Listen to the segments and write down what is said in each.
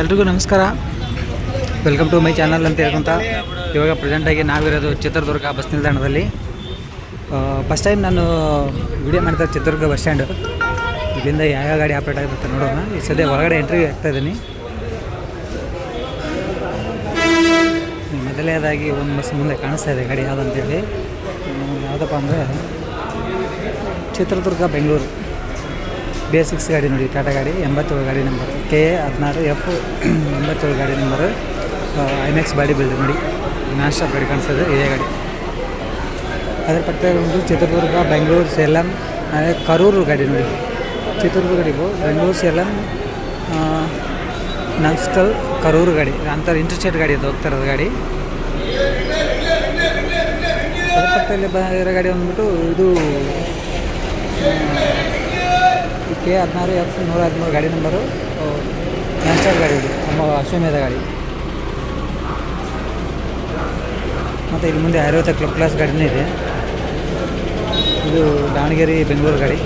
ಎಲ್ರಿಗೂ ನಮಸ್ಕಾರ. Welcome to my channel ಅಂತ ಹೇಳ್ಕೊಂತ, ಇವಾಗ ಪ್ರೆಸೆಂಟಾಗಿ ನಾವಿರೋದು ಚಿತ್ರದುರ್ಗ ಬಸ್ ನಿಲ್ದಾಣದಲ್ಲಿ. ಫಸ್ಟ್ ಟೈಮ್ ನಾನು ವಿಡಿಯೋ ಮಾಡ್ತಾ ಚಿತ್ರದುರ್ಗ ಬಸ್ ಸ್ಟ್ಯಾಂಡು ಇಲ್ಲಿಂದ ಯಾವ ಗಾಡಿ ಆಪ್ರೇಟ್ ಆಗುತ್ತೆ ನೋಡೋಣ. ಈ ಸದ್ಯ ಹೊರಗಡೆ ಎಂಟ್ರಿ ಆಗ್ತಾ ಇದ್ದೀನಿ. ಮೊದಲನೇದಾಗಿ ಒಂದು ಬಸ್ ಮುಂದೆ ಕಾಣಿಸ್ತಾ ಇದೆ ಗಾಡಿ ಯಾವುದಂತೇಳಿ ಯಾವುದಪ್ಪ ಅಂದರೆ Chitradurga Bengaluru. B S six ಗಾಡಿ ನೋಡಿ ಟಾಟಾ ಗಾಡಿ ಎಂಬತ್ತೇಳು ಗಾಡಿ ನಂಬರ್ ಕೆ ಎ ಹದಿನಾರು ಎಫ್ ಎಂಬತ್ತೇಳು ಗಾಡಿ ನಂಬರು ಐಮೆಕ್ಸ್ ಬಾಡಿ ಬಿಲ್ಡರ್ ನೋಡಿ. ನಾನ್ ಗಾಡಿ ಕಾಣಿಸೋದು ಇದೇ ಗಾಡಿ. ಅದರ ಪಕ್ಕದಲ್ಲಿ ಒಂದು ಚಿತ್ರದುರ್ಗ ಬೆಂಗಳೂರು ಸೇಲಂ ಕರೂರು ಗಾಡಿ ನೋಡಿ. ಚಿತ್ರದುರ್ಗ ಗಾಡಿಗೂ ಬೆಂಗಳೂರು ಸೇಲಂ ನನ್ಸ್ಕಲ್ ಕರೂರು ಗಾಡಿ. ಅಂತ ಇಂಟರ್ಸ್ಟೇಟ್ ಗಾಡಿ ಅದು, ಹೋಗ್ತಾ ಇರೋದು ಗಾಡಿ. ಅದರ ಪಕ್ಕದಲ್ಲಿ ಬಂದಿರೋ ಗಾಡಿ ಬಂದ್ಬಿಟ್ಟು ಇದು ಕೆ ಹದಿನಾರು ಎಫ್ ನೂರ ಹದಿಮೂರು ಗಾಡಿ ನಂಬರು. ನ್ಯಾನ್ಸ್ಟಾರ್ ಗಾಡಿ ಇದು, ನಮ್ಮ ಅಶ್ವಮೇಧ ಗಾಡಿ. ಮತ್ತು ಇಲ್ಲಿ ಮುಂದೆ ಐವತ್ತ ಕ್ಲಬ್ ಕ್ಲಾಸ್ ಗಾಡಿನೇ ಇದೆ. ಇದು ದಾವಣಗೆರೆ, ಬೆಂಗಳೂರು ಗಾಡಿ.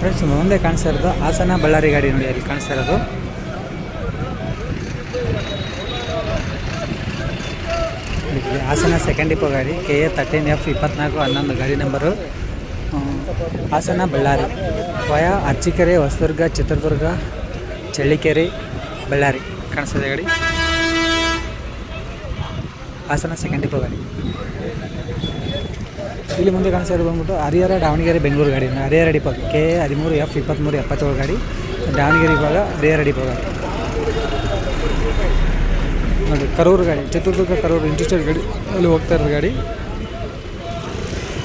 ಫ್ರೆಂಡ್ಸ್ ಮುಂದೆ ಕಾಣಿಸ್ತಾ ಇರೋದು ಹಾಸನ ಬಳ್ಳಾರಿ ಗಾಡಿ ನೋಡಿ, ಅಲ್ಲಿ ಕಾಣಿಸ್ತಾ ಇರೋದು ಇಲ್ಲಿ ಹಾಸನ ಸೆಕೆಂಡ್ ಡಿಪೋ ಗಾಡಿ ಕೆ ಎ ತರ್ಟೀನ್ ಎಫ್ ಇಪ್ಪತ್ನಾಲ್ಕು ಹನ್ನೊಂದು ಗಾಡಿ ನಂಬರು ಹಾಸನ ಬಳ್ಳಾರಿ. ವಯ ಅರ್ಚಿಕೆರೆ, ಹೊಸದುರ್ಗ, ಚಿತ್ರದುರ್ಗ, ಚಳ್ಳಿಕೆರೆ, ಬಳ್ಳಾರಿ ಕಾಣಿಸ್ತದೆ ಗಾಡಿ. ಹಾಸನ ಸೆಕೆಂಡ್ ಡಿಪೋ ಗಾಡಿ. ಇಲ್ಲಿ ಮುಂದೆ ಕಾಣಿಸ್ತಾ ಇರೋದು ಬಂದ್ಬಿಟ್ಟು ಹರಿಹರ, ದಾವಣಗೆರೆ, ಬೆಂಗಳೂರು ಗಾಡಿ. ಹರಿಹರ ಡಿಪೋ ಕೆ ಹದಿಮೂರು ಎಫ್ ಇಪ್ಪತ್ತ್ಮೂರು ಎಪ್ಪತ್ತೇಳು ಗಾಡಿ. ದಾವಣಗೆರೆ ಇವಾಗ ಹರಿಹರ ಡಿಪೋ ಗಾಡಿ. ನೋಡಿ, ಕರೂರು ಗಾಡಿ, ಚಿತ್ರದುರ್ಗ ಕರೂರು ಇಂಟರ್ಸ್ಟೇಟ್ ಗಾಡಿ ಅಲ್ಲಿ ಹೋಗ್ತಾ ಇರೋದು ಗಾಡಿ.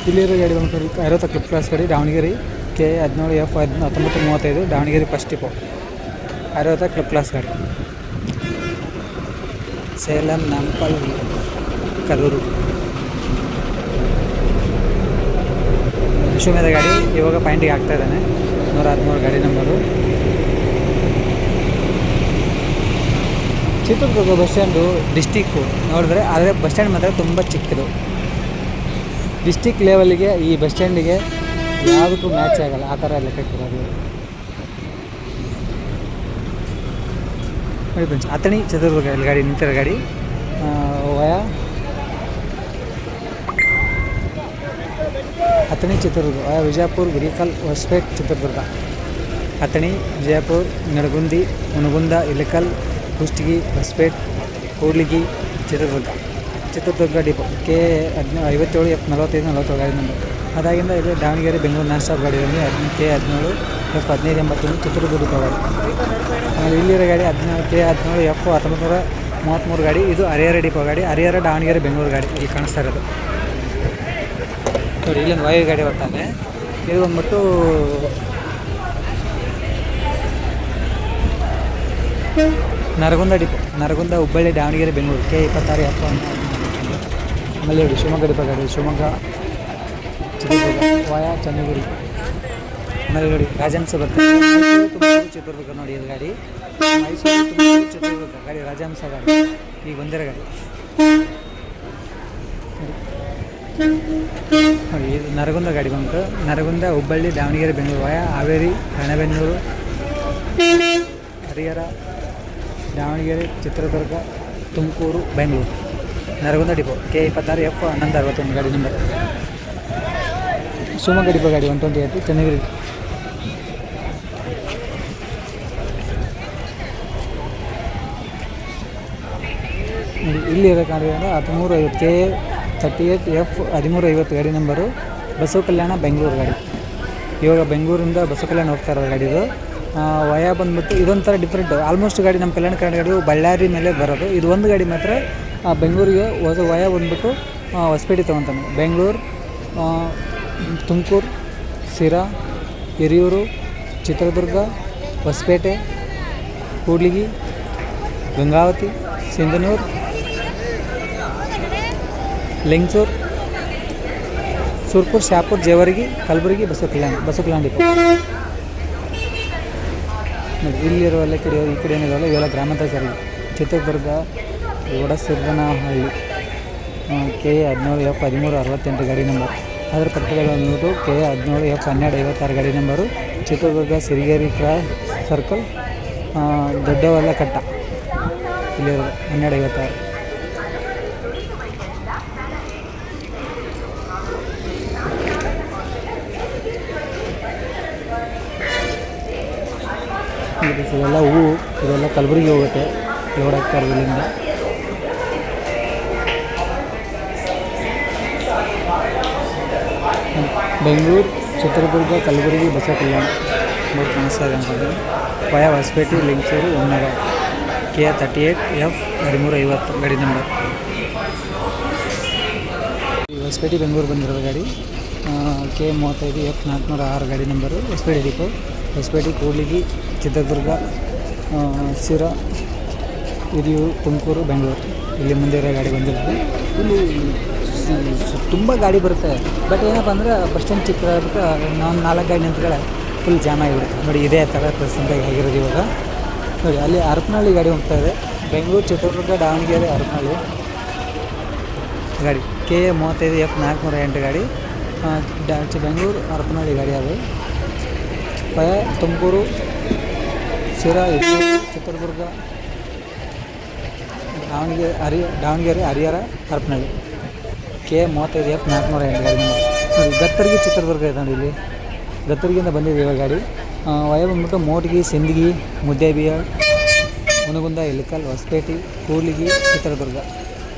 ಇಲ್ಲಿರೋ ಗಾಡಿ ಬಂದು ಐವತ್ತು ಕ್ಲಿಪ್ ಕ್ಲಾಸ್ ಗಾಡಿ, ದಾವಣಗೆರೆ ಕೆ ಹದಿನೇಳು ಎಫ್ ಹದ್ ಹತ್ತೊಂಬತ್ತು ಮೂವತ್ತೈದು, ದಾವಣಗೆರೆ ಫಸ್ಟ್ ಟಿಪೋ ಐವತ್ತ ಕ್ಲಿಪ್ ಕ್ಲಾಸ್ ಗಾಡಿ. ಸೇಲಂ, ನಂಪಲ್, ಕರೂರು. ವಿಶ್ವಮೇಧ ಗಾಡಿ, ಇವಾಗ ಪಾಯಿಂಟಿಗೆ ಆಗ್ತಾ ಇದ್ದಾನೆ. ನೂರ ಹದಿಮೂರು ಗಾಡಿ number Chitradurga bus stand district ನೋಡಿದ್ರೆ, ಆದರೆ ಬಸ್ ಸ್ಟ್ಯಾಂಡ್ ಮಾತ್ರ ತುಂಬ ಚಿಕ್ಕದು. ಡಿಸ್ಟಿಕ್ ಲೆವೆಲ್ಗೆ ಈ ಬಸ್ ಸ್ಟ್ಯಾಂಡಿಗೆ ಯಾವುದಕ್ಕೂ ಮ್ಯಾಚ್ ಆಗಲ್ಲ. ಆ ಥರ ಲೆಕ್ಕಕ್ಕಿರೋದು ನೋಡಿ ಫ್ರೆಂಡ್ಸ್ ಅಥಣಿ ಚಿತ್ರದುರ್ಗ ಇಲ್ಲಿ ಗಾಡಿ ನಿಂತಿರೋ ಗಾಡಿ via Athani Chitradurga, via Vijayapura Gurikal Hospet Chitradurga. Athani, Vijayapura Nadagundi Munagunda Ilkal Kushtagi Hospet Kudligi, Chitradurga. Chitradurga depot. K ಹದಿನ, ಐವತ್ತೇಳು ಎಫ್ ನಲವತ್ತೈದು ನಲವತ್ತೇಳು ಗಾಡಿ ನಂಬರ್. ಅದಾಗಿಂದ ಇದು ದಾವಣಗೆರೆ ಬೆಂಗಳೂರು ನಾನ್ ಸ್ಟಾಪ್ ಗಾಡಿ ಬಂದು ಹದಿನ, ಕೆ ಹದಿನೇಳು ಎಫ್ ಹದಿನೈದು, ಎಂಬತ್ತೊಂದು, ಚಿತ್ರದುರ್ಗ ಗಾಡಿ. ಆಮೇಲೆ ಇಲ್ಲಿರೋ ಗಾಡಿ ಹದಿನೇಳು ಕೆ ಹದಿನೇಳು, ಎಫ್ ಹತ್ತೊಂಬತ್ತು ನೂರ ಮೂವತ್ತ್ಮೂರು ಗಾಡಿ. ಇದು ಹರಿಹರ ಡಿಪೋ ಗಾಡಿ. ಹರಿಹರ, ದಾವಣಗೆರೆ, ಬೆಂಗಳೂರು ಗಾಡಿ. ಇಲ್ಲಿ ಕಾಣಿಸ್ತಾ ಇರೋದು. ನೋಡಿ ಇಲ್ಲೊಂದು ವಾಯು ಗಾಡಿ ಬರ್ತಾನೆ ಇದು ಬಂದ್ಬಿಟ್ಟು ನರಗುಂದ ಡಿಪೋ, ನರಗುಂದ ಹುಬ್ಬಳ್ಳಿ, ದಾವಣಗೆರೆ, ಬೆಂಗಳೂರು, ಕೆ ಇಪ್ಪತ್ತಾರು ಎಫ್ ಆಮೇಲೆ ಹೇಳಿ ಶಿವಮೊಗ್ಗ ಡಿಪೋ ಗಾಡಿ, ಶಿವಮೊಗ್ಗ ವಾಯ, ಚನ್ನಗಿರಿ. ಆಮೇಲೆ ನೋಡಿ, ರಾಜಹಂಸ ಬರ್ತದೆ ಚಿತ್ರದುರ್ಗ ನೋಡಿ ಇದು ಗಾಡಿ. ಮೈಸೂರು ಚಿತ್ರದುರ್ಗ ಗಾಡಿ, ರಾಜಹಂಸ ಗಾಡಿ. ಈಗ ಬಂದಿರೋ ಗಾಡಿ. ನೋಡಿ, ಇದು ನರಗುಂದ ಗಾಡಿ ಬಂತು. Nargund, Hubballi, Davanagere, Bengaluru, via, Haveri, Ranebennur, Harihar Davanagere Chitradurga Tumakuru Bengaluru. Nargund depot K ಇಪ್ಪತ್ತಾರು ಎಫ್ ಹನ್ನೊಂದು ಅರವತ್ತೊಂದು ಗಾಡಿ ನಂಬರ್. ಶಿವಮೊಗ್ಗ ಡಿಪೋ ಗಾಡಿ ಒನ್ ಟ್ವೆಂಟಿ ಏಯ್ಟ್ ಚನ್ನಗಿರಿ. ಇಲ್ಲಿ ಇರೋ ಗಾಡಿ ಅಂದರೆ ಹದಿಮೂರು ಐವತ್ತು ಕೆ ತರ್ಟಿ ಏಯ್ಟ್ ಎಫ್ ಹದಿಮೂರು ಐವತ್ತು ಗಾಡಿ ನಂಬರು ಬಸವ ಕಲ್ಯಾಣ ಬೆಂಗಳೂರು ಗಾಡಿ. ಇವಾಗ ಬೆಂಗಳೂರಿಂದ ಬಸವ ಕಲ್ಯಾಣ ಹೋಗ್ತಾ ಇರೋದು ಗಾಡಿ ಇದು. ಆ, ವಯ ಬಂದ್ಬಿಟ್ಟು ಇದೊಂಥರ ಡಿಫ್ರೆಂಟು ಆಲ್ಮೋಸ್ಟ್ ಗಾಡಿ ನಮ್ಮ ಕಲ್ಯಾಣ ಕರ್ನಾಟಕ ಬಳ್ಳಾರಿ ಮೇಲೆ ಬರೋದು. ಇದು ಒಂದು ಗಾಡಿ ಮಾತ್ರ ಬೆಂಗಳೂರಿಗೆ ಹೋದ ವಯ ಬಂದ್ಬಿಟ್ಟು ಹೊಸಪೇಟೆ ತೊಗೊತಾನೆ. ಬೆಂಗಳೂರು ತುಮಕೂರು ಸಿರಾ ಹಿರಿಯೂರು, ಚಿತ್ರದುರ್ಗ, ಹೊಸಪೇಟೆ, ಕೂಡ್ಲಿಗಿ, ಗಂಗಾವತಿ, ಸಿಂಧನೂರು, ಲಿಂಗ್ಸೂರು, ಸುರ್ಪುರ್, ಶಾಪುರ್, ಜೇವರ್ಗಿ, ಕಲಬುರಗಿ ಬಸವ ಕಲ್ಯಾಣ ಬಸವ ಕಲ್ಯಾಣ ನೋಡಿ ಇಲ್ಲಿರುವ ಎಲ್ಲ ಕಡೆ ಈ ಕಡೆ ಏನಿದಾವಲ್ಲ ಇವೆಲ್ಲ ಗ್ರಾಮಾಂತರ ಸರಿ ಚಿತ್ರದುರ್ಗ ಒಡಸಿದ್ದನಹಳ್ಳಿ ಕೆ ಎ ಹದಿನೇಳು ಎಫ್ ಹದಿಮೂರು ಅರವತ್ತೆಂಟು ಗಾಡಿ ನಂಬರ್ ಅದರ ಪಕ್ಕದಲ್ಲಿ ಬಂದ್ಬಿಟ್ಟು ಕೆ ಎ ಹದಿನೇಳು ಎಫ್ ಹನ್ನೆರಡು ಐವತ್ತಾರು ಗಾಡಿ ನಂಬರು ಚಿತ್ರದುರ್ಗ ಸಿರಿಗೇರಿ ಕ್ರಾ ಸರ್ಕಲ್ ದೊಡ್ಡವಲ್ಲ ಕಟ್ಟ ಇಲ್ಲಿರೋದು ಹನ್ನೆರಡು ಐವತ್ತಾರು. ಇದು ಇವೆಲ್ಲ ಹೂವು ಇದೆಲ್ಲ ಕಲಬುರಗಿ ಹೋಗುತ್ತೆ ಆಗ್ತಾರೆ ಇಲ್ಲಿಂದ ಬೆಂಗಳೂರು, ಚಿತ್ರದುರ್ಗ, ಕಲಬುರಗಿ ಬಸ ಕಲ್ಯಾಣ ಬೋರ್ಡ್ ಕಾಣಿಸ್ತಾ ಇದೆ ಅನ್ಕೊಂತೀನಿ ವಯ ಹೊಸಪೇಟೆ ಲಿಂಕ್ಸೂರು ಹೊನ್ನಗ ಕೆ ತರ್ಟಿ ಏಯ್ಟ್ ಎಫ್ ಹದಿಮೂರು ಐವತ್ತು, ಗಾಡಿ ನಂಬರ್ ಹೊಸಪೇಟೆ, ಬೆಂಗಳೂರು ಬಂದಿರೋ ಗಾಡಿ. ಕೆ ಮೂವತ್ತೈದು, ಎಫ್ ನಾಲ್ಕುನೂರ ಆರು ಗಾಡಿ ನಂಬರು ಹೊಸಪೇಟೆ ಡಿಪೋ ಹೊಸಪೇಟೆ, ಕೂಡ್ಲಿಗಿ ಚಿತ್ರದುರ್ಗ ಶಿರಾ ಹಿರಿಯೂರು ತುಮಕೂರು, ಬೆಂಗಳೂರು. ಇಲ್ಲಿ ಮುಂದೆ ಇರೋ ಗಾಡಿ ಬಂದಿರೋದು. ಇಲ್ಲಿ ತುಂಬ ಗಾಡಿ ಬರುತ್ತೆ. ಬಟ್ ಏನಪ್ಪ ಅಂದ್ರೆ ಬಸ್ ಸ್ಟ್ಯಾಂಡ್ ಚಿಕ್ಕದಾಗ್ಬಿಟ್ಟು ನಾನು ನಾಲ್ಕು ಗಾಡಿ ನಿಂತ್ಕೊಳ್ಳೆ ಫುಲ್ ಜಾಮ್ ಆಗಿಬಿಡುತ್ತೆ. ನೋಡಿ ಇದೇ ಥರ ಪ್ರೆಸೆಂಟಾಗಿ ಆಗಿರೋದು ಇವಾಗ. ನೋಡಿ, ಅಲ್ಲಿ ಅರಪನಹಳ್ಳಿ ಗಾಡಿ ಹೋಗ್ತಾ ಇದೆ. ಬೆಂಗಳೂರು, ಚಿತ್ರದುರ್ಗ, ದಾವಣಗೆರೆ, ಅರಪನಹಳ್ಳಿ. ಗಾಡಿ ಕೆ ಎ ಮೂವತ್ತೈದು, ಎಫ್ ನಾಲ್ಕುನೂರ ಎಂಟು ಗಾಡಿ. ಬೆಂಗಳೂರು ಹರಪನಹಳ್ಳಿ ಗಾಡಿ ಅದು. ತುಮಕೂರು ಶಿರಾ ಚಿತ್ರದುರ್ಗ, ದಾವಣಗೆರೆ ಹರಿ ದಾವಣಗೆರೆ, ಹರಿಹರ ಹರಪನಹಳ್ಳಿ ಕೆ ಮೂವತ್ತೈದು ಎಫ್ ನಾಲ್ಕುನೂರ ಎಂಟು ಗಾಡಿ ಗತ್ತರ್ಗಿ ಚಿತ್ರದುರ್ಗ ಇದೆ ನೋಡಿ ಇಲ್ಲಿ. ಗತ್ತರಿಗಿಂದ ಬಂದಿದೆ ಇವಾಗ ಗಾಡಿ. ವಯ ಬಂದ್ಬಿಟ್ಟು ಮೋಟ್ಗಿ, ಸಿಂದಗಿ ಮುದ್ದೇಬಿಯ ಮುನಗುಂದ, ಇಳಕಲ್, ಹೊಸಪೇಟೆ ಕೂಲಿಗಿ ಚಿತ್ರದುರ್ಗ.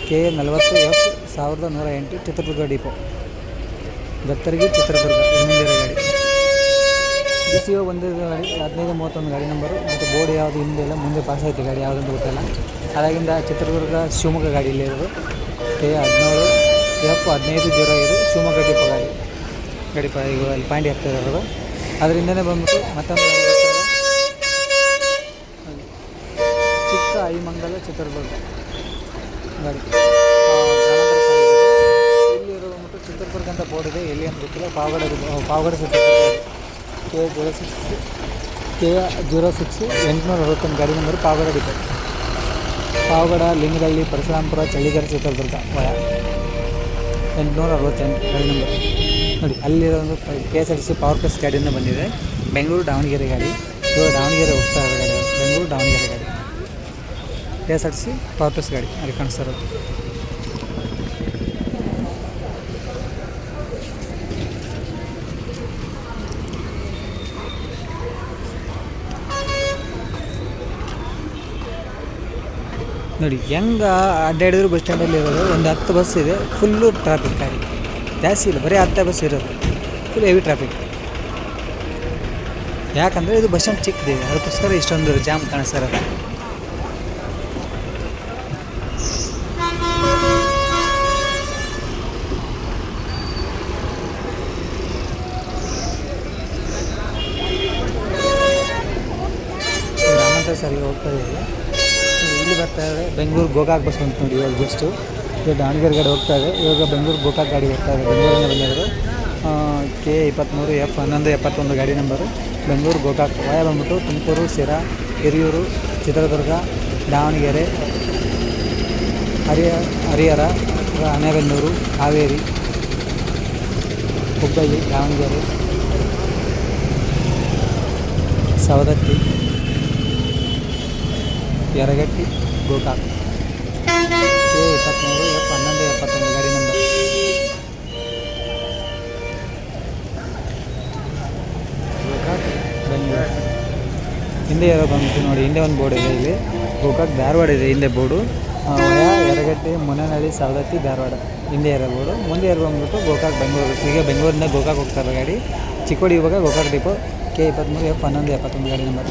ಕೆ ನಲವತ್ತು ಎಫ್ ಸಾವಿರದ ನೂರ ಎಂಟು ಚಿತ್ರದುರ್ಗ ಡಿಪೋ ಗತ್ತರಿಗೆ ಚಿತ್ರದುರ್ಗ, ಇನ್ನೊಂದಿರೋ ಗಾಡಿ. ಜಸ್ಟ್ ಒ ಬಂದಿರೋ ಗಾಡಿ ಹದಿನೈದು ಮೂವತ್ತೊಂದು ಗಾಡಿ ನಂಬರು ಮತ್ತು ಬೋರ್ಡ್ ಯಾವುದು ಹಿಂದೆ ಇಲ್ಲ ಮುಂದೆ ಪಾಸ್ ಐತೆ ಗಾಡಿ ಯಾವುದಂತ ಗೊತ್ತಿಲ್ಲ. ಅದಾಗಿಂದ ಚಿತ್ರದುರ್ಗ ಶಿವಮೊಗ್ಗ ಗಾಡಿ ಇಲ್ಲೇ ಇರೋದು. ಕೆ ಹದಿನೇಳು ಎಫ್ ಹದಿನೈದು ಜೀರೋ ಐದು ಶಿವಮೊಗ್ಗ ಡಿಪ ಗಾಡಿ. ಗಾಡಿ ಪ ಈಗ ಅಲ್ಲಿ ಪಾಂಡಿ ಆಗ್ತಾ ಇರೋದು. ಅದರಿಂದನೇ ಬಂದ್ಬಿಟ್ಟು ಮತ್ತೊಂದು. ಚಿಕ್ಕ ಐಮಂಗಲ ಚಿತ್ರದುರ್ಗ ಗಾಡಿ. ಆ, ಗ್ರಾಮಾಂತರ ಸಾರಿಗೆ. ಇಲ್ಲಿ ಇರೋದು ಬಂದ್ಬಿಟ್ಟು ಚಿತ್ರದುರ್ಗ ಅಂತ ಬೋರ್ಡ್ ಇದೆ. ಎಲ್ಲಿ ಅಂತ ಗೊತ್ತಿಲ್ಲ. Pavagada Pavagada Chitradurga K zero six K zero six ಎಂಟುನೂರ ಅರವತ್ತೊಂದು ಗಾಡಿ number Pavagada depot Pavagada Lingadahalli Parashurampura, Challakere Chitradurga via. ಎಂಟುನೂರ ಅರವತ್ತೆಂಟು ಗಾಡಿ ನಂಬರ್. ನೋಡಿ, ಅಲ್ಲಿರೋ ಒಂದು K S R T C power plus ಗಾಡಿಯಿಂದ ಬಂದಿದೆ. ಬೆಂಗಳೂರು ದಾವಣಗೆರೆ ಗಾಡಿ. ಇವಾಗ ದಾವಣಗೆರೆ ಹೋಗ್ತಾ ಇರೋ ಗಾಡಿ. ಬೆಂಗಳೂರು ದಾವಣಗೆರೆ ಗಾಡಿ. K S R T C power plus ಗಾಡಿ ಅಲ್ಲಿ ಕಾಣಿಸ್ತಾ ಇರೋದು. ನೋಡಿ, ಹೆಂಗೆ ಅಡ್ಡಾಡಿದ್ರು ಬಸ್ ಸ್ಟ್ಯಾಂಡಲ್ಲಿ ಇರೋದು? ಒಂದು ಹತ್ತು ಬಸ್ ಇದೆ ಫುಲ್ಲು ಟ್ರಾಫಿಕ್ ಗಾಡಿ. ಜಾಸ್ತಿ ಇಲ್ಲ, ಬರೀ ಹತ್ತೇ ಬಸ್ ಇರೋದು. ಫುಲ್ ಹೆವಿ ಟ್ರಾಫಿಕ್ ಯಾಕಂದರೆ ಇದು ಬಸ್ ಸ್ಟ್ಯಾಂಡ್ ಚಿಕ್ಕದಿದೆ, ಅದಕ್ಕೋಸ್ಕರ ಇಷ್ಟೊಂದು ಜಾಮ್ ಕಾಣಿಸ್ತಾ ಇರೋದು ಗ್ರಾಮಾಂತರ ಸಾರಿಗೆ ಹೋಗ್ತಾ ಇದ್ದೀವಿ ಬರ್ತಾ ಇದೆ ಬೆಂಗಳೂರು ಗೋಕಾಕ್ ಬಸ್ ಬಂತು ನೋಡಿ ಇವಾಗ ಜಸ್ಟು ಇದು ದಾವಣಗೆರೆ ಗಾಡಿ ಹೋಗ್ತಾ ಇದೆ. ಇವಾಗ ಬೆಂಗಳೂರು ಗೋಕಾಕ್ ಗಾಡಿ ಬರ್ತಾ ಇದೆ. ಬೆಂಗಳೂರಿಂದ ಬಂದಿರೋದು. ಕೆ ಇಪ್ಪತ್ತ್ಮೂರು ಎಫ್ ಹನ್ನೊಂದು ಎಪ್ಪತ್ತೊಂದು ಗಾಡಿ ನಂಬರು ಬೆಂಗಳೂರು ಗೋಕಾಕ್ ವಾಯ ಬಂದ್ಬಿಟ್ಟು ತುಮಕೂರು, ಶಿರಾ, ಹಿರಿಯೂರು, ಚಿತ್ರದುರ್ಗ, ದಾವಣಗೆರೆ, ಹರಿಯ, ಹರಿಹರ ಅಣೆಬೆನ್ನೂರು ಹಾವೇರಿ, ಹುಬ್ಬಳ್ಳಿ, ದಾವಣಗೆರೆ, ಸವದತ್ತಿ, ಯರಗಟ್ಟಿ ಗೋಕಾಕ್. ಕೆ ಇಪ್ಪತ್ತ್ಮೂರು ಎಫ್ ಹನ್ನೊಂದು ಎಪ್ಪತ್ತೊಂದು ಗಾಡಿ ನಂಬರ್ ಗೋಕಾಕ್ ಬೆಂಗಳೂರು ಹಿಂದೆ ಯಾರೋ ಬಂತು ನೋಡಿ, ಹಿಂದೆ ಒಂದು ಬೋರ್ಡ್ ಇದೆ ಇಲ್ಲಿ. ಗೋಕಾಕ್ ಧಾರವಾಡ ಇದೆ ಹಿಂದೆ ಬೋರ್ಡು. ಎರಗಟ್ಟಿ ಮುನನಹಳ್ಳಿ ಸವದತ್ತಿ, ಧಾರವಾಡ. ಹಿಂದೆ ಇರೋ ಬೋರ್ಡು. ಮುಂದೆ ಇರೋ ಬಂದ್ಬಿಟ್ಟು ಗೋಕಾಕ್, ಬೆಂಗಳೂರು. ಈಗ ಬೆಂಗಳೂರಿಂದ ಗೋಕಾಕ್ ಹೋಗ್ತಾರೆ ಗಾಡಿ. ಚಿಕ್ಕೋಡಿ ಇವಾಗ ಗೋಕಾಕ್ ಡಿಪೋ. ಕೆ ಇಪ್ಪತ್ತ್ಮೂರು ಎಫ್ ಹನ್ನೊಂದು ಎಪ್ಪತ್ತೊಂದು ಗಾಡಿ ನಂಬರ್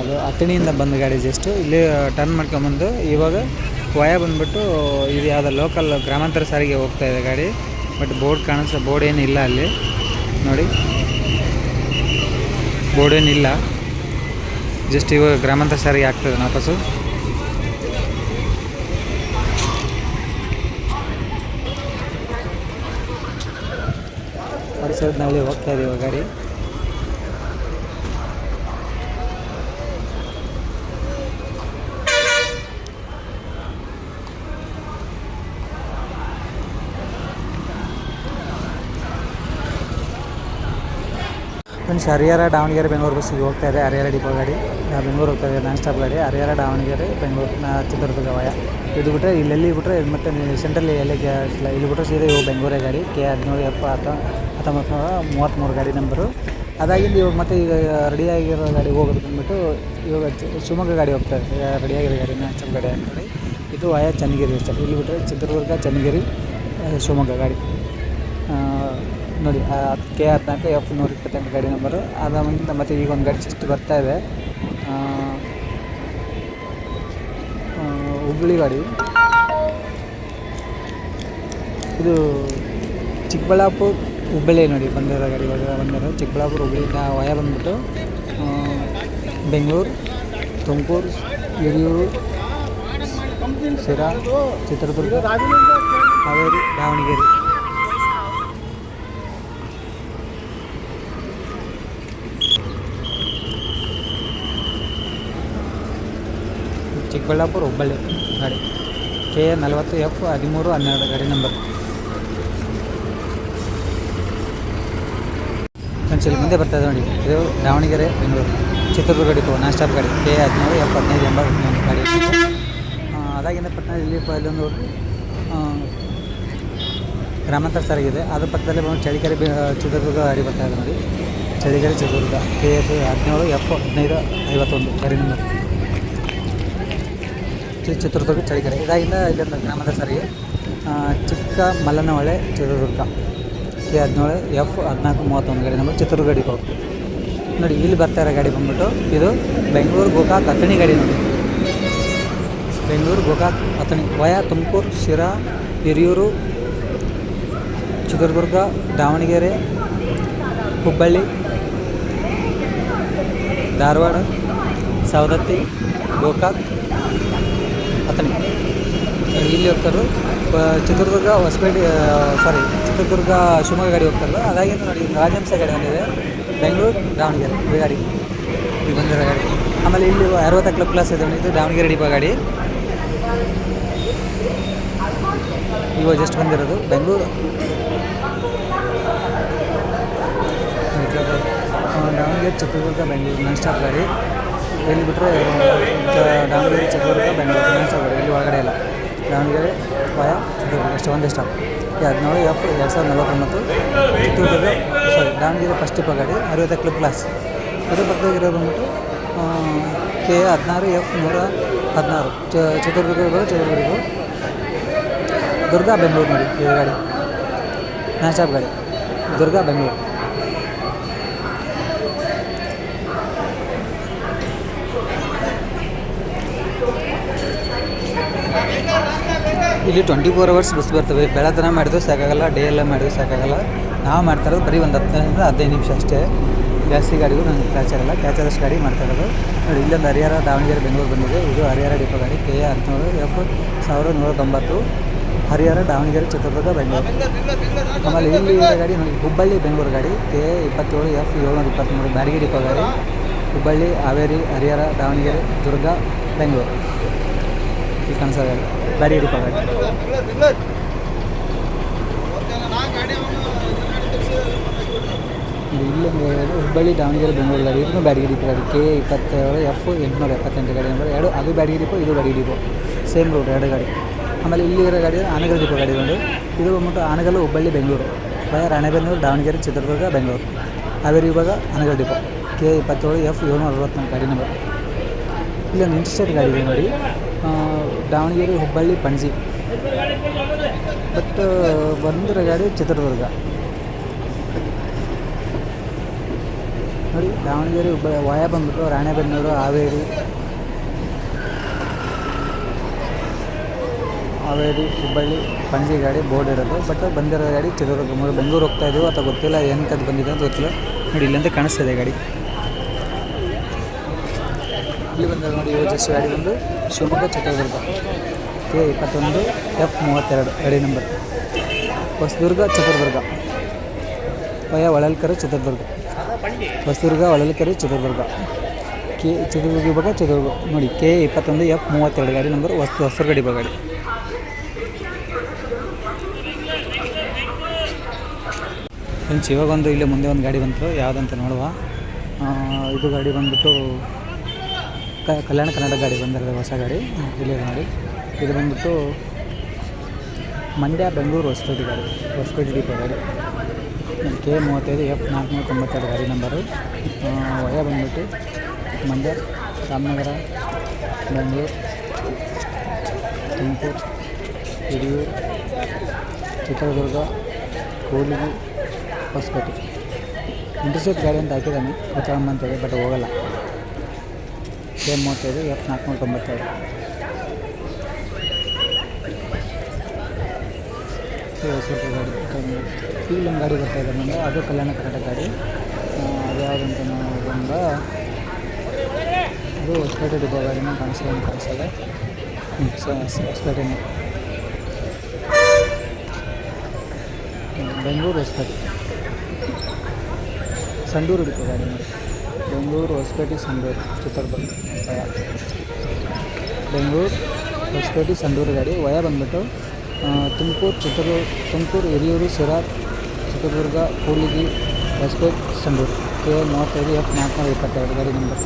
ಅದು ಅಥಣಿಯಿಂದ ಬಂದ ಗಾಡಿ ಜಸ್ಟ್ ಇಲ್ಲಿ ಟರ್ನ್ ಮಾಡ್ಕೊಂಬಂದು ಇವಾಗ ವಯ ಬಂದ್ಬಿಟ್ಟು ಇದು ಯಾವುದೋ ಲೋಕಲ್ ಗ್ರಾಮಾಂತರ ಸಾರಿಗೆ ಹೋಗ್ತಾ ಇದೆ ಗಾಡಿ. ಬಟ್ ಬೋರ್ಡ್ ಕಾಣಿಸೋ ಬೋರ್ಡ್ ಏನಿಲ್ಲ ಅಲ್ಲಿ. ನೋಡಿ. ಬೋರ್ಡ್ ಏನಿಲ್ಲ. ಜಸ್ಟ್ ಇವಾಗ ಗ್ರಾಮಾಂತರ ಸಾರಿಗೆ ಆಗ್ತದೆ ವಾಪಸ್ಸು. ಬಸವನಹಳ್ಳಿ ಹೋಗ್ತಾ ಇದೀವಿ ಗಾಡಿ. ಫ್ರೆಂಡ್ಸ್ ಹರಿಹರ, ದಾವಣಗೆರೆ, ಬೆಂಗಳೂರು ಬಸ್ಸಿಗೆ ಹೋಗ್ತಾ ಇದೆ, ಹರಿಹರ ಡಿಪೋ ಗಾಡಿ. ಬೆಂಗಳೂರು ಹೋಗ್ತಾ ಇದೆ ನಾನ್ ಸ್ಟಾಪ್ ಗಾಡಿ. ಹರಿಹರ, ದಾವಣಗೆರೆ, ಬೆಂಗಳೂರು ಚಿತ್ರದುರ್ಗ ವಯ ಇದು ಬಿಟ್ಟರೆ ಇಲ್ಲೆಲ್ಲಿ ಬಿಟ್ಟರೆ ಮತ್ತೆ ಸೆಂಟ್ರಲ್ಲಿ ಎಲ್ಲಿ ಇಲ್ಲ. ಬಿಟ್ಟರೆ ಸೀದಾ ಇವು ಬೆಂಗಳೂರೇ ಗಾಡಿ. ಕೆ ಹದಿನೇಳು ಎಪ್ಪ ಹತ್ತ ಹತ್ತೊಂಬತ್ತು ನೂರ ಮೂವತ್ತ್ಮೂರು ಗಾಡಿ ನಂಬರು. ಅದಾಗಿಂದ ಇವಾಗ ಮತ್ತೆ ಈಗ ರೆಡಿಯಾಗಿರೋ ಗಾಡಿ ಹೋಗೋದು ಬಂದ್ಬಿಟ್ಟು ಇವಾಗ ಶಿವಮೊಗ್ಗ ಗಾಡಿ ಹೋಗ್ತಾ ಇದೆ. ರೆಡಿಯಾಗಿರೋ ಗಾಡಿ ನ್ಯಾಚುರಲ್ ಗಾಡಿ ಅಂತೇಳಿ ಇದು ಆಯಾ ಚನ್ನಗಿರಿ ಅಷ್ಟೇ ಇಲ್ಲಿ ಬಿಟ್ಟರೆ ಚಿತ್ರದುರ್ಗ, ಚನ್ನಗಿರಿ ಶಿವಮೊಗ್ಗ ಗಾಡಿ. ನೋಡಿ ಕೆ ಹದಿನಾಲ್ಕು, ಎಫ್ ನೂರ ಇಪ್ಪತ್ತೆಂಟು ಗಾಡಿ ನಂಬರು. ಅದ ಮುಂದೆ ಮತ್ತು ಈಗ ಒಂದು ಗಾಡಿ ಸಿಸ್ಟ್ ಬರ್ತಾ ಇದೆ. ಹುಬ್ಬಳ್ಳಿ ಗಾಡಿ. ಇದು ಚಿಕ್ಕಬಳ್ಳಾಪುರ ಹುಬ್ಬಳ್ಳಿ ನೋಡಿ ಬಂದಿರೋ ಗಾಡಿ ಇವಾಗ ಬಂದಿರೋ ಚಿಕ್ಕಬಳ್ಳಾಪುರ, ಹುಬ್ಬಳ್ಳಿ ನಾ- ವಯ ಬಂದ್ಬಿಟ್ಟು ಬೆಂಗಳೂರು, ತುಮಕೂರು ಹಿರಿಯೂರು ಶಿರಾ, ಚಿತ್ರದುರ್ಗ, ಹಾವೇರಿ, ದಾವಣಗೆರೆ. ಚಿಕ್ಕಬಳ್ಳಾಪುರ, ಹುಬ್ಬಳ್ಳಿ ಗಾಡಿ. ಕೆ ನಲವತ್ತು ಎಫ್ ಹದಿಮೂರು ಹನ್ನೆರಡು ಗಾಡಿ ನಂಬರ್. ಇಲ್ಲಿ ಮುಂದೆ ಬರ್ತಾ ನೋಡಿ. ಇದು Davanagere, Bengaluru. Chitradurga depot, non stop ಗಾಡಿ, ಕೆ ಹದಿನೇಳು ಎಫ್ ಹದಿನೈದು ಎಂಬತ್ತು ಗಾಡಿ ಅದಾಗಿಂದ ಪಟ್ಟಣ ಇಲ್ಲಿ ಇಲ್ಲೊಂದು ಗ್ರಾಮಾಂತರ ಸಾರಿಗಿದೆ ಅದ್ರ ಪಕ್ಕದಲ್ಲಿ ಬಂದು ಚಳಿಕೆರೆ ಚಿತ್ರದುರ್ಗ ಗಾಡಿ ಬರ್ತಾ ಇದೆ ನೋಡಿ. ಚಳಿಕೆರೆ, ಚಿತ್ರದುರ್ಗ, ಕೆ ಎಫ್ ಹದಿನೇಳು ಎಫ್ ಹದಿನೈದು ಐವತ್ತೊಂದು ಗಾಡಿ ನಂಬರ್ ಚಿತ್ರದುರ್ಗ, ಚಳಿಕೆರೆ. ಇದಾಗಿಂದ ಇಲ್ಲೊಂದು ಗ್ರಾಮಾಂತರ ಸಾರಿಗೆ ಚಿಕ್ಕ ಮಲ್ಲನಹೊಳೆ ಚಿತ್ರದುರ್ಗ. ಕೆ ಹದಿನೇಳು ಎಫ್ ಹದಿನಾಲ್ಕು ಮೂವತ್ತೊಂದು ಗಾಡಿ ನಂಬರ್ ಚಿತ್ರದುರ್ಗ ಡಿಪೋ ನೋಡಿ, ಇಲ್ಲಿ ಬರ್ತಾ ಇರೋ ಗಾಡಿ ಬಂದ್ಬಿಟ್ಟು ಇದು ಬೆಂಗಳೂರು ಗೋಕಾಕ್ ಅಥಣಿ ಗಾಡಿ ನೋಡಿ. ಬೆಂಗಳೂರು ಗೋಕಾಕ್ ಅಥಣಿ, ವಯ ತುಮಕೂರು, ಶಿರಾ, ಹಿರಿಯೂರು, ಚಿತ್ರದುರ್ಗ, ದಾವಣಗೆರೆ, ಹುಬ್ಬಳ್ಳಿ, ಧಾರವಾಡ, ಸವದತ್ತಿ, ಗೋಕಾಕ್, ಅಥಣಿ. ಇಲ್ಲಿ ಹೋಗ್ತಾರೆ ಬ- ಚಿತ್ರದುರ್ಗ ಹೊಸಪೇಟೆ ಸಾರಿ ಚಿತ್ರದುರ್ಗ ಶಿವಮೊಗ್ಗ ಗಾಡಿ ಹೋಗ್ತಾರಲ್ಲ ಅದಾಗಿಂದ ನೋಡಿ, ರಾಜಹಂಸ ಗಾಡಿ ಬಂದಿದೆ. ಬೆಂಗಳೂರು, ದಾವಣಗೆರೆ, ಈ ಗಾಡಿ. ಇಲ್ಲಿ ಬಂದಿರೋ ಗಾಡಿ. ಆಮೇಲೆ ಇಲ್ಲಿ ಅರವತ್ತು ಕ್ಲಬ್ ಕ್ಲಾಸ್ ಇದೆ ಇದು ದಾವಣಗೆರೆ ಡಿಪ ಗಾಡಿ. ಇವಾಗ ಜಸ್ಟ್ ಬಂದಿರೋದು ಬೆಂಗಳೂರು. ದಾವಣಗೆರೆ, ಚಿತ್ರದುರ್ಗ, ಬೆಂಗಳೂರು ನಾನ್ ಸ್ಟಾಪ್ ಗಾಡಿ. ಎಲ್ಲಿ ಬಿಟ್ಟರೆ ದಾವಣಗೆರೆ, ಚಿತ್ರದುರ್ಗ, ಬೆಂಗಳೂರು ನಾನ್ ಸ್ಟಾಪ್ ಗಾಡಿ. ಇಲ್ಲಿ ಒಳಗಡೆ ಇಲ್ಲ. ದಾವಣಗೆರೆ ವಯ ಚಿತ್ರದುರ್ಗ ಒಂದು ಒಂದೇ ಸ್ಟಾಪ್ ಹದಿನೇಳು ಎಫ್ ಎರಡು ಸಾವಿರದ ನಲವತ್ತೊಂಬತ್ತು, ಚಿತ್ರದುರ್ಗ ಸಾರಿ ದಾವಣಗೆರೆ ಫಸ್ಟ್ ಟಿಪ್ಪ ಗಾಡಿ ಅರವತ್ತ ಕ್ಲಿಪ್ ಕ್ಲಾಸ್ ಅದ್ರ ಪಕ್ಕದಾಗಿರೋದು ಬಂದ್ಬಿಟ್ಟು ಕೆ ಹದಿನಾರು ಎಫ್ ನೂರ ಹದಿನಾರು. ಚಿತ್ರದುರ್ಗ ಚಿತ್ರದುರ್ಗ. ದುರ್ಗಾ ಬೆಂಗಳೂರು ನೋಡಿ, ಈ ಗಾಡಿ. ಸ್ಟಾಪ್ ಗಾಡಿ. ದುರ್ಗಾ ಬೆಂಗಳೂರು. ಇಲ್ಲಿ ಟ್ವೆಂಟಿ ಫೋರ್ ಅವರ್ಸ್ ಬಸ್ ಬರ್ತವೆ ಬೆಳತನ ಮಾಡಿದ್ರು ಸಾಕಾಗಲ್ಲ ಡೇ ಎಲ್ಲ ಮಾಡಿದ್ರು ಸಾಕಾಗಲ್ಲ. ನಾವು ಮಾಡ್ತಾ ಇರೋದು ಬರೀ ಒಂದು ಹದಿನೈದರಿಂದ ಹದಿನೈದು ನಿಮಿಷ ಅಷ್ಟೇ. ಜಾಸ್ತಿ ಗಾಡಿಗೂ ನನಗೆ ಕ್ಯಾಚ್ ಆದಷ್ಟು ಗಾಡಿ ಮಾಡ್ತಾ ಇರೋದು. ನೋಡಿ, ಇಲ್ಲೊಂದು ಹರಿಹರ ದಾವಣಗೆರೆ, ಬೆಂಗಳೂರು ಬಂದಿದೆ. ಇದು ಹರಿಹರ ಡಿಪೋ ಗಾಡಿ. ಕೆ ಎ ಹದಿನೇಳು ಎಫ್ ಸಾವಿರದ ನೂರ ತೊಂಬತ್ತು. ಹರಿಹರ, ದಾವಣಗೆರೆ, ಚಿತ್ರದುರ್ಗ, ಬೆಂಗಳೂರು. ಆಮೇಲೆ ಇಲ್ಲಿ ಗಾಡಿ ನೋಡಿ, ಹುಬ್ಬಳ್ಳಿ, ಬೆಂಗಳೂರು ಗಾಡಿ. ಕೆ ಇಪ್ಪತ್ತೇಳು, ಎಫ್ ಏಳ್ನೂರ ಇಪ್ಪತ್ತ್ಮೂರು, ಬ್ಯಾಡಗಿ ಡಿಪೋ ಗಾಡಿ. ಹುಬ್ಬಳ್ಳಿ, ಹಾವೇರಿ, ಹರಿಹರ, ದಾವಣಗೆರೆ, ದುರ್ಗ, ಬೆಂಗಳೂರು. ಈ ಗಾಡಿ ಇದು ಇಲ್ಲೊಂದು ಎರಡು ಹುಬ್ಬಳ್ಳಿ, ದಾವಣಗೆರೆ, ಬೆಂಗಳೂರು ಗಾಡಿ, ಇದನ್ನು ಬ್ಯಾಡಗಿ ಡಿಪೋ ಗಾಡಿ ಕೆ ಇಪ್ಪತ್ತೇಳು ಎಫ್ ಎಂಟುನೂರ ಎಪ್ಪತ್ತೆಂಟು ಗಾಡಿ ನಂಬರ್, ಎರಡು ಅದು ಬ್ಯಾಡಗಿ ಡಿಪೋ ಇದು ಬ್ಯಾಡಗಿ ಡಿಪೋ ಸೇಮ್ ರೋಡ್ ಎರಡು ಗಾಡಿ. ಆಮೇಲೆ ಇಲ್ಲಿ ಇರೋ ಗಾಡಿ ಆನಗಲ್ ಡಿಪೋ ಗಾಡಿ ಒಂದು. ಇದು ಬಂದ್ಬಿಟ್ಟು ಆನಗಲ್ ಹುಬ್ಬಳ್ಳಿ, ಬೆಂಗಳೂರು. ಬಯ ರಾಣೆಬೆನ್ನೂರು, ದಾವಣಗೆರೆ, ಚಿತ್ರದುರ್ಗ, ಬೆಂಗಳೂರು. ಹಾವೇರಿ ಇವಾಗ ಆನಗಲ್ ಡಿಪೋ. ಕೆ ಇಪ್ಪತ್ತೇಳು ಎಫ್ ಏಳ್ನೂರ ಅರವತ್ತೊಂದು ಗಾಡಿ ನಂಬರ್. ಇಲ್ಲೊಂದು ಇಂಟರ್ಸ್ಟೇಟ್ ಗಾಡಿ ಇದೆ ನೋಡಿ. ದಾವಣಗೆರೆ, ಹುಬ್ಬಳ್ಳಿ, ಪಣಜಿ. ಬಟ್ ಬಂದಿರೋ ಗಾಡಿ ಚಿತ್ರದುರ್ಗ. ನೋಡಿ, ದಾವಣಗೆರೆ, ಹುಬ್ಬಳ್ಳಿ, ವಾಯ ಬಂದ್ಬಿಟ್ಟು ರಾಣೆಬೆನ್ನೂರು, ಹಾವೇರಿ. ಹಾವೇರಿ, ಹುಬ್ಬಳ್ಳಿ, ಪಣಜಿ ಗಾಡಿ ಬೋರ್ಡ್ ಇರೋದು. ಬಟ್, ಬಂದಿರೋ ಗಾಡಿ ಚಿತ್ರದುರ್ಗ ಬೆಂಗಳೂರು ಹೋಗ್ತಾ ಇದೀವಿ ಅಥವಾ ಗೊತ್ತಿಲ್ಲ ಅದು ಬಂದಿದೆ ಅಂತ ಗೊತ್ತಿಲ್ಲ. ನೋಡಿ ಇಲ್ಲಂತ ಕಾಣಿಸ್ತಿದೆ ಗಾಡಿ. ಇಲ್ಲಿ ಬಂದರೆ ನೋಡಿ ಜಸ್ಟ್ ಗಾಡಿ ಬಂದು ಶಿವಮೊಗ್ಗ ಚಿತ್ರದುರ್ಗ. ಕೆ ಇಪ್ಪತ್ತೊಂದು ಎಫ್ ಮೂವತ್ತೆರಡು ಗಾಡಿ number Hosadurga Chitradurga. Via Holalkere Chitradurga. Hosadurga Holalkere Chitradurga. K Chitradurga ಇವಾಗ ಚಿತ್ರದುರ್ಗ. ನೋಡಿ, ಕೆ ಇಪ್ಪತ್ತೊಂದು ಎಫ್ ಮೂವತ್ತೆರಡು ಗಾಡಿ ನಂಬರ್ ಹೊಸ ಹೊಸರು ಗಾಡಿ ಗಾಡಿ ಫ್ರೆಂಡ್ಸ್, ಇವಾಗ ಒಂದು ಇಲ್ಲಿ ಮುಂದೆ ಒಂದು ಗಾಡಿ ಬಂತು. ಯಾವುದಂತ ನೋಡುವ. ಇದು ಗಾಡಿ ಬಂದ್ಬಿಟ್ಟು ಕಲ್ಯಾಣ ಕನ್ನಡ ಗಾಡಿ ಬಂದಿರೋದು ಹೊಸ ಗಾಡಿ ಇಲ್ಲಿ ನೋಡಿ. ಇದು ಬಂದ್ಬಿಟ್ಟು ಮಂಡ್ಯ ಬೆಂಗಳೂರು ಹೊಸಪೇಟೆ ಗಾಡಿ, ಹೊಸಪೇಟೆ ಡಿಪೋ ಗಾಡಿ. ಕೆ ಮೂವತ್ತೈದು ಎಫ್ ನಾಲ್ಕುನೂರ ತೊಂಬತ್ತೆರಡು ಗಾಡಿ ನಂಬರು. ವಯ ಬಂದ್ಬಿಟ್ಟು ಮಂಡ್ಯ, ರಾಮನಗರ, ಬೆಂಗಳೂರು, ತುಮಕೂರು, ಹಿರಿಯೂರು, ಚಿತ್ರದುರ್ಗ, ಕೂಡ್ಲಿಗಿ, ಹೊಸಪೇಟೆ. ಇಂಟರ್ಸೆಪ್ಟ್ ಗಾಡಿ ಅಂತ ಹಾಕಿದ್ದಾನೆ ಉತ್ತರಮ್ಮ ಅಂತೇಳಿ ಬಟ್ ಹೋಗಲ್ಲ. ಕೆ ಮೂವತ್ತೈದು ಎಫ್ ನಾಲ್ಕುನೂರ ತೊಂಬತ್ತೆರಡು ಇದು ಗಾಡಿ ಈಗ ಒಂದು ಗಾಡಿ ಬರ್ತಾ ಇದೆ ನಮಗೆ ಅದು ಕಲ್ಯಾಣ ಕರ್ನಾಟಕ ಗಾಡಿ. ಅದು ಯಾವುದಂತ ಬಂದ ಅದು ಹೊಸಪೇಟೆ ಡಿಪೋ ಗಾಡಿನ ಕಾಣಿಸ್ತಾ ಕಾಣಿಸ್ತದೆ ಹೊಸಪೇಟೆನೇ ಬೆಂಗಳೂರು ಹೊಸಪೇಟೆ. ಸಂಡೂರು ಡಿಪೋ ಗಾಡಿ ನೋಡಿ ಬೆಂಗಳೂರು ಹೊಸಪೇಟೆ ಸಂಡೂರು ಚಿತ್ರದುರ್ಗ ವಯ ಬೆಂಗಳೂರು ಹೊಸಪೇಟೆ ಸಂಡೂರು ಗಾಡಿ ವಯ ಬಂದ್ಬಿಟ್ಟು ತುಮಕೂರು ಚಿತ್ರದುರ್ಗ ತುಮಕೂರು ಹಿರಿಯೂರು ಸಿರಾರ್ ಚಿತ್ರದುರ್ಗ ಕೂಡ್ಲಿಗಿ ಹೊಸಪೇಟೆ ಸಂಡೂರು ಕೆ ಮೂವತ್ತೈದು ಎಫ್ ನಾಲ್ಕುನೂರ ಇಪ್ಪತ್ತೆರಡು ಗಾಡಿ ನಂಬರ್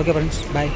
ಓಕೆ ಫ್ರೆಂಡ್ಸ್ ಬಾಯ್